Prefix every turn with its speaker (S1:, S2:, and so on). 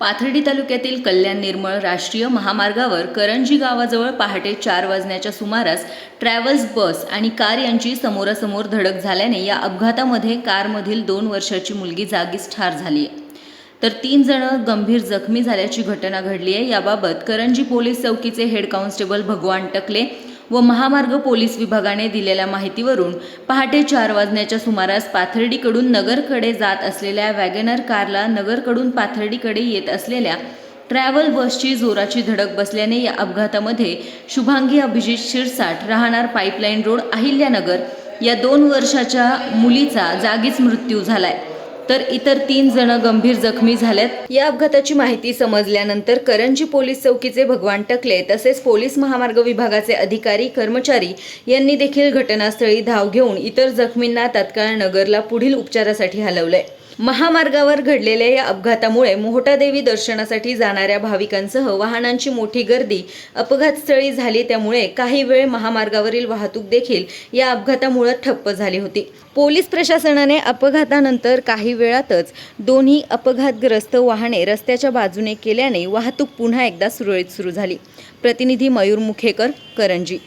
S1: पाथर्डी तालुक्यातील कल्याण निर्मळ राष्ट्रीय महामार्गावर करंजी गावाजवळ पहाटे चार वाजण्याच्या सुमारास ट्रॅव्हल्स बस आणि कार यांची समोरासमोर धडक झाल्याने या अपघातामध्ये कारमधील दोन वर्षाची मुलगी जागीच ठार झाली आहे. तर तीन जण गंभीर जखमी झाल्याची घटना घडली आहे. याबाबत करंजी पोलीस चौकीचे हेड कॉन्स्टेबल भगवान टकले व महामार्ग पोलीस विभागाने दिलेल्या माहितीवरून पहाटे चार वाजण्याच्या सुमारास पाथर्डीकडून नगरकडे जात असलेल्या वॅगनर कारला नगरकडून पाथर्डीकडे येत असलेल्या ट्रॅव्हल बसची जोराची धडक बसल्याने या अपघातामध्ये शुभांगी अभिजित शिरसाट राहणार पाईपलाईन रोड अहिल्यानगर या दोन वर्षाच्या मुलीचा जागीच मृत्यू झालाय. तर इतर तीन जण गंभीर जखमी झाल्यात. या अपघाताची माहिती समजल्यानंतर करंजी पोलीस चौकीचे भगवान टकले तसेच पोलीस महामार्ग विभागाचे अधिकारी कर्मचारी यांनी देखील घटनास्थळी धाव घेऊन इतर जखमींना तात्काळ नगरला पुढील उपचारासाठी हलवलंय. महामार्गावर घडलेल्या या अपघातामुळे मोहटादेवी दर्शनासाठी जाणाऱ्या भाविकांसह वाहनांची मोठी गर्दी अपघातस्थळी झाली. त्यामुळे काही वेळ महामार्गावरील वाहतूक देखील या अपघातामुळे ठप्प झाली होती. पोलीस प्रशासनाने अपघातानंतर काही वेळातच दोन्ही अपघातग्रस्त वाहने रस्त्याच्या बाजूने केल्याने वाहतूक पुन्हा एकदा सुरळीत सुरू झाली. प्रतिनिधी मयूर मुखेकर करंजी.